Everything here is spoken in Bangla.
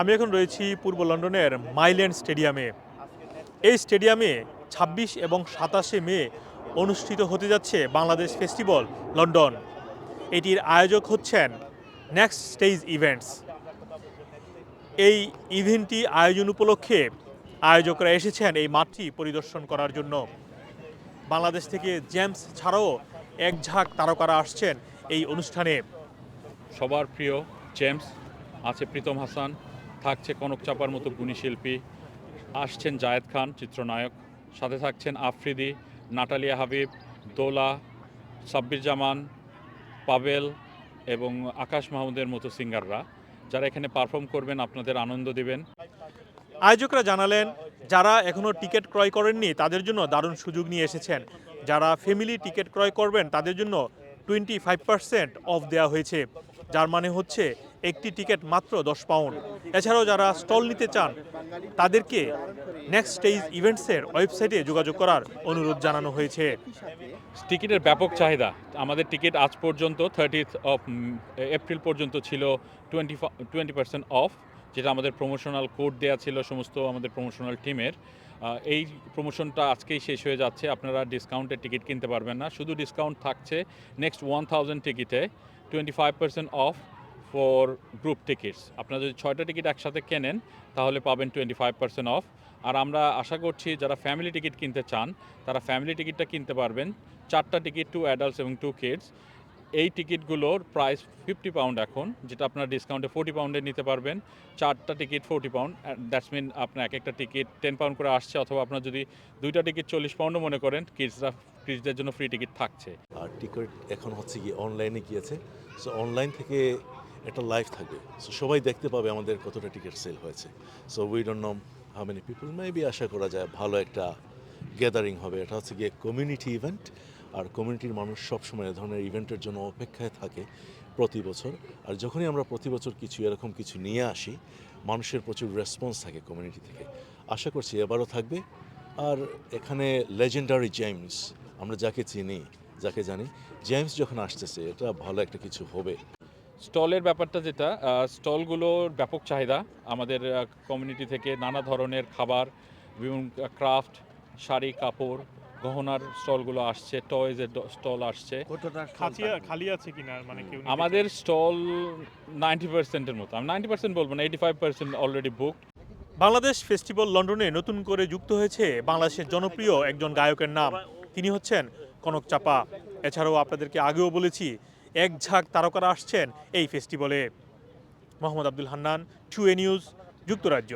আমি এখন রয়েছি পূর্ব লন্ডনের মাইল্যান্ড স্টেডিয়ামে। এই স্টেডিয়ামে ২৬ এবং সাতাশে মে অনুষ্ঠিত হতে যাচ্ছে বাংলাদেশ ফেস্টিভ্যাল, লন্ডন। এটির আয়োজক হচ্ছেন নেক্সট স্টেজ ইভেন্টস এই ইভেন্টটি আয়োজন উপলক্ষে আয়োজকরা এসেছেন এই মাঠটি পরিদর্শন করার জন্য। বাংলাদেশ থেকে জেমস ছাড়াও এক ঝাঁক তারকারা আসছেন এই অনুষ্ঠানে। সবার প্রিয় জেমস, আছে প্রীতম হাসান থাকছে কনক চাপার মতো গুণী শিল্পী আসছেন জায়েদ খান, চিত্রনায়ক। সাথে থাকছেন আফ্রিদি, নাটালিয়া হাবিব, দোলা সাব্বির জামান পাবেল এবং আকাশ মাহমুদের মতো সিঙ্গাররা। যারা এখানে পারফর্ম করবেন, আপনাদের আনন্দ দিবেন। আয়োজকরা জানালেন, যারা এখনও টিকিট ক্রয় করেননি, তাদের জন্য দারুণ সুযোগ নিয়ে এসেছেন। যারা ফ্যামিলি টিকিট ক্রয় করবেন, তাদের জন্য টোয়েন্টি ফাইভ পার্সেন্ট অফ দেওয়া হয়েছে। যার মানে হচ্ছে একটি টিকিট মাত্র দশ পাউন্ড। এছাড়াও যারা স্টল নিতে চান, তাদেরকে নেক্সট স্টেজ ইভেন্টসের ওয়েবসাইটে যোগাযোগ করার অনুরোধ জানানো হয়েছে। টিকিটের ব্যাপক চাহিদা। আমাদের টিকিট আজ পর্যন্ত থার্টিথ অফ এপ্রিল পর্যন্ত ছিল টোয়েন্টি টোয়েন্টি পার্সেন্ট অফ যেটা আমাদের প্রমোশনাল কোড দেওয়া ছিল, সমস্ত আমাদের প্রমোশনাল টিমের এই প্রমোশনটা আজকেই শেষ হয়ে যাচ্ছে। আপনারা ডিসকাউন্টের টিকিট কিনতে পারবেন না। শুধু ডিসকাউন্ট থাকছে নেক্সট ওয়ান থাউজেন্ড টিকিটে twenty five percent off for group tickets আপনারা যদি ছয়টা টিকিট একসাথে কেনেন, তাহলে পাবেন টোয়েন্টি ফাইভ পার্সেন্ট অফ আর আমরা আশা করছি, যারা ফ্যামিলি টিকিট কিনতে চান, তারা ফ্যামিলি টিকিটটা কিনতে পারবেন। চারটা টিকিট টু অ্যাডাল্টস এবং টু কিডস এই টিকিটগুলোর প্রাইস ফিফটি পাউন্ড এখন, যেটা আপনার ডিসকাউন্টে ফোর্টি পাউন্ডে নিতে পারবেন। চারটা ticket forty pound that's mean আপনার এক একটা টিকিট টেন পাউন্ড করে আসছে, অথবা আপনার যদি দুইটা টিকিট চল্লিশ পাউন্ডও মনে করেন, কিডসরা কিডসদের জন্য ফ্রি টিকিট থাকছে। আর টিকিট এখন হচ্ছে কি অনলাইনে গিয়েছে। সো অনলাইন থেকে একটা লাইভ থাকবে। সো সবাই দেখতে পাবে আমাদের কতটা টিকিট সেল হয়েছে। So we don't know how many people maybe আশা করা যায় ভালো একটা গ্যাদারিং হবে। এটা হচ্ছে গিয়ে কমিউনিটি ইভেন্ট আর কমিউনিটির মানুষ সবসময় এ ধরনের ইভেন্টের জন্য অপেক্ষায় থাকে প্রতি বছর। আর যখনই আমরা প্রতি বছর কিছু এরকম কিছু নিয়ে আসি, মানুষের প্রচুর রেসপন্স থাকে কমিউনিটি থেকে। আশা করছি এবারও থাকবে। আর এখানে লেজেন্ডারি জেমস আমরা যাকে চিনি, যাকে জানি জেমস যখন আসতেছে, এটা ভালো একটা কিছু হবে। স্টলের ব্যাপারটা যেটা স্টলগুলোর ব্যাপক চাহিদা। আমাদের কমিউনিটি থেকে নানা ধরনের খাবার, বিভিন্ন ক্রাফট শাড়ি, কাপড় গহনার স্টলগুলো আসছে টয়েজের স্টল আসছে। খালি আছে কিনা মানে আমাদের স্টল নাইনটি পার্সেন্টের মতো। আমি নাইনটি পার্সেন্ট বলব না eighty five percent already book Bangladesh festival লন্ডনে নতুন করে যুক্ত হয়েছে বাংলাদেশের জনপ্রিয় একজন গায়কের নাম। তিনি হচ্ছেন কনক চাপা। এছাড়াও আপনাদেরকে আগেও বলেছি এক ঝাঁক তারকারা আসছেন এই ফেস্টিভ্যালে মোহাম্মদ আব্দুল হান্নান টু এ নিউজ যুক্তরাজ্য।